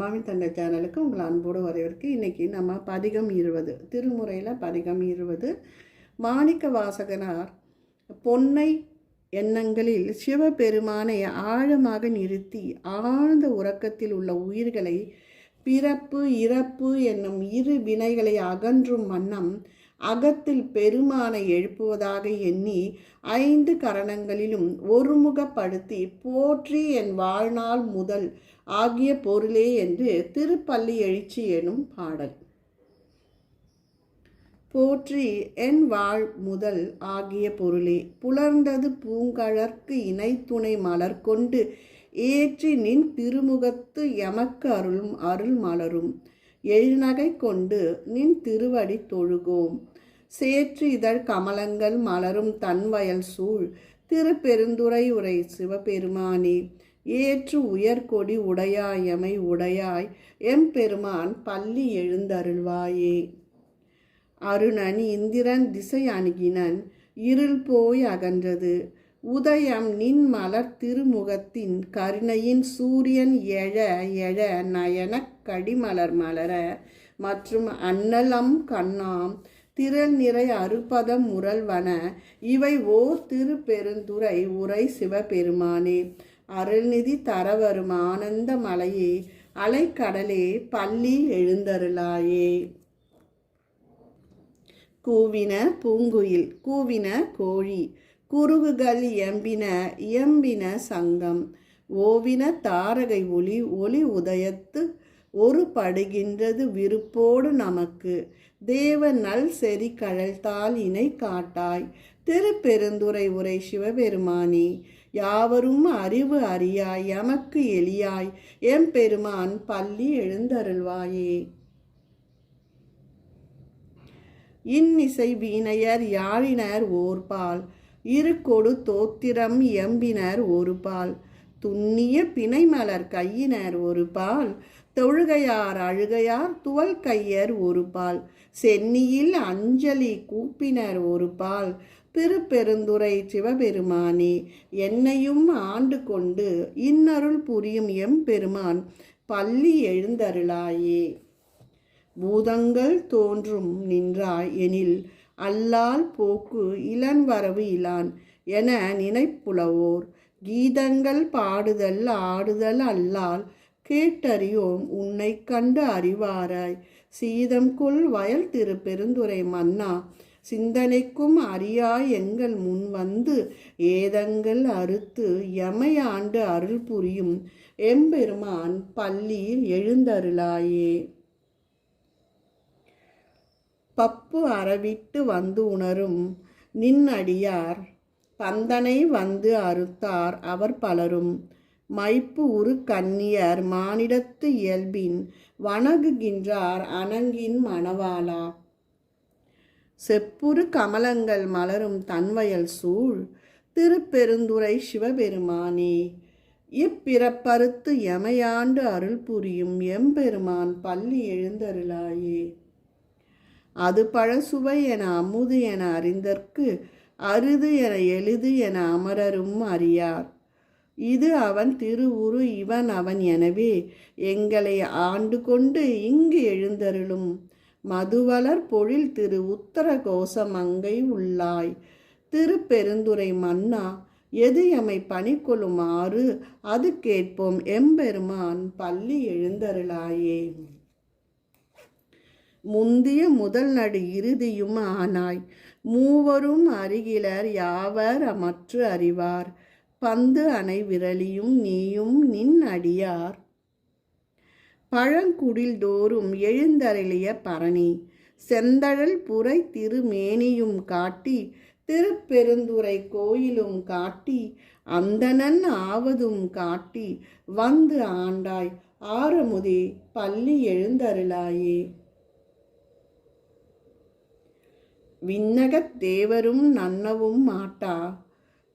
அம்மாவின் தந்தை சேனலுக்கு உங்களை அன்போடு வரவேற்கு இன்றைக்கி நம்ம பதிகம் இருபது திருமுறையில் பதிகம் இருபது. மாணிக்க வாசகனார் பொன்னை எண்ணங்களில் சிவபெருமானை ஆழமாக நிறுத்தி ஆழ்ந்த உறக்கத்தில் உள்ள உயிர்களை பிறப்பு இறப்பு என்னும் இரு வினைகளை அகற்றும் வண்ணம் அகத்தில் பெருமானை எழுப்புவதாக எண்ணி ஐந்து கரணங்களிலும் ஒருமுகப்படுத்தி போற்றி என் வாழ்நாள் முதல் ஆகிய பொருளே என்று திருப்பள்ளி எழுச்சி எனும் பாடல். போற்றி என் வாழ் முதல் ஆகிய பொருளே புலர்ந்தது பூங்கழற்கு இணைத்துணை மலர் கொண்டு ஏற்றி நின் திருமுகத்து எமக்கு அருளும் அருள் மலரும். எழுநகை கொண்டு நின் திருவடி தொழுகோம். சேற்று இதழ் கமலங்கள் மலரும் தன்வயல் சூழ் திருப்பெருந்துரை உரை சிவபெருமானே. ஏற்று உயர்கொடி உடையாயமை உடையாய் எம்பெருமான் பள்ளி எழுந்தருள்வாயே. அருணன் இந்திரன் திசை அணுகினன் இருள் போய் அகன்றது. உதயம் நின் மலர் திருமுகத்தின் கருணையின் சூரியன் எழ எழ நயனக் கடிமலர் மலர மற்றும் அன்னலம் கண்ணாம் திரள் நிறை அறுபதம் முரல்வன இவை ஓர் திருப்பெருந்துரை உரை சிவபெருமானே. அருள்நிதி தரவரும் ஆனந்த மலையே அலைக்கடலே பள்ளி எழுந்தருளாயே. கூவின பூங்குயில் கூவின கோழி குருகுகள் எம்பின இயம்பின சங்கம். ஓவின தாரகை ஒளி ஒளி உதயத்து ஒரு படுகின்றது விருப்போடு நமக்கு. தேவ நல் செறி கழல்தால் இணை காட்டாய். திருப்பெருந்துரை உரை சிவபெருமானி யாவரும் அறிவு அறியாய் எமக்கு எளியாய். எம்பெருமான் பள்ளி எழுந்தருள்வாயே. இன்னிசை வீணையர் யாழினர் ஓர்பால். இரு கொடு தோத்திரம் எம்பினர் ஒரு பால் துண்ணிய பிணைமலர் கையினர் ஒரு பால் தொழுகையார் அழுகையார் துவல் கையர் ஒரு பால் சென்னியில் அஞ்சலி கூப்பினர் ஒரு பால் திருப்பெருந்துரை சிவபெருமானே என்னையும் ஆண்டு கொண்டு இன்னருள் புரியும் எம்பெருமான் பள்ளி எழுந்தருளாயே. பூதங்கள் தோன்றும் நின்றாய் எனில் அல்லால் போக்கு இளன் வரவு இலான் என நினைப்புலவோர். கீதங்கள் பாடுதல் ஆடுதல் அல்லால் கேட்டறியோம் உன்னை கண்டு அறிவாராய். சீதம் கொள் வயல் திரு பெருந்துரை மன்னா. சிந்தனைக்கும் அறியாய் எங்கள் முன் வந்து ஏதங்கள் அறுத்து எமையாண்டு அருள் புரியும். எம்பெருமான் பள்ளியில் எழுந்தருளாயே. பப்பு அறவிட்டு வந்து உணரும். நின்னடியார் பந்தனை வந்து அறுத்தார் அவர் பலரும். மைப்பு உரு கன்னியர் மானிடத்து இயல்பின் வணங்குகின்றார் அணங்கின் மணவாளா. செப்புரு கமலங்கள் மலரும் தன்வயல் சூழ் திருப்பெருந்துரை சிவபெருமானே. இப்பிறப்பறுத்து எமையாண்டு அருள் புரியும் எம்பெருமான் பள்ளி எழுந்தருளாயே. அது பழசுவை என அமுது என அறிந்தற்கு அரிது என எளிது என அமரரும் அறியார். இது அவன் திருவுரு இவன் அவன் எனவே எங்களை ஆண்டு கொண்டு இங்கு எழுந்தருளும். மதுவலர் பொழில் திரு உத்தர கோசமங்கை உள்ளாய். திருப்பெருந்துரை மன்னா எது எமை பணி கொள்ளுமாறு அது கேட்போம் எம்பெருமான் பள்ளி எழுந்தருளாயே. முந்திய முதல் நடு இறுதியும் ஆனாய். மூவரும் அருகிலர் யாவர் மற்று அறிவார்? பந்து அணை விரலியும் நீயும் நின் அடியார். பழங்குடில் தோறும் எழுந்தருளிய பரணி செந்தழல் புரை திருமேனியும் காட்டி திருப்பெருந்துரை கோயிலும் காட்டி அந்தணன் ஆவதும் காட்டி வந்து ஆண்டாய். ஆரமுதே பள்ளி எழுந்தருளாயே. விண்ணகத் தேவரும் நன்னவும் மாட்டா.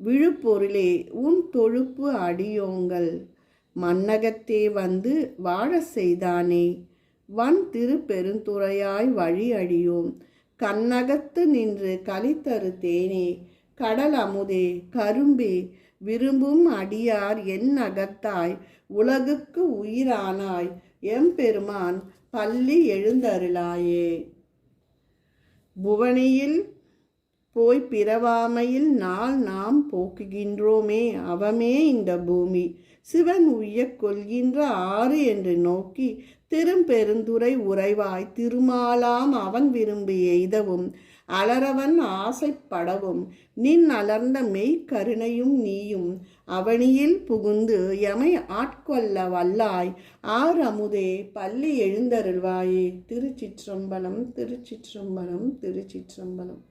விழுப்பொருளே உன் தொழுப்பு அடியோங்கள். மன்னகத்தே வந்து வாழ செய்தானே. வன் திருப்பெருந்துறையாய் வழி அழியோம் கண்ணகத்து நின்று கலித்தரு தேனே. கடல் அமுதே கரும்பே விரும்பும் அடியார் என் அகத்தாய். உலகுக்கு உயிரானாய். எம்பெருமான் பள்ளி எழுந்தருளாயே. புவனியில் போய் பிறவாமையில் நாள் நாம் போக்குகின்றோமே அவமே இந்த பூமி. சிவன் உய்யக் கொள்கின்ற ஆறு என்று நோக்கி திரும்பெருந்துரை உறைவாய் திருமாலாம் அவன் விரும்பி எய்தவும். அலரவன் ஆசைப்படவும் நின் அலர்ந்த மெய்க்கருணையும் நீயும் அவனியில் புகுந்து எமை ஆட்கொள்ள வல்லாய் ஆர் அமுதே பள்ளி எழுந்தருள்வாயே. திருச்சிற்றம்பலம் திருச்சிற்றம்பலம் திருச்சிற்றம்பலம்.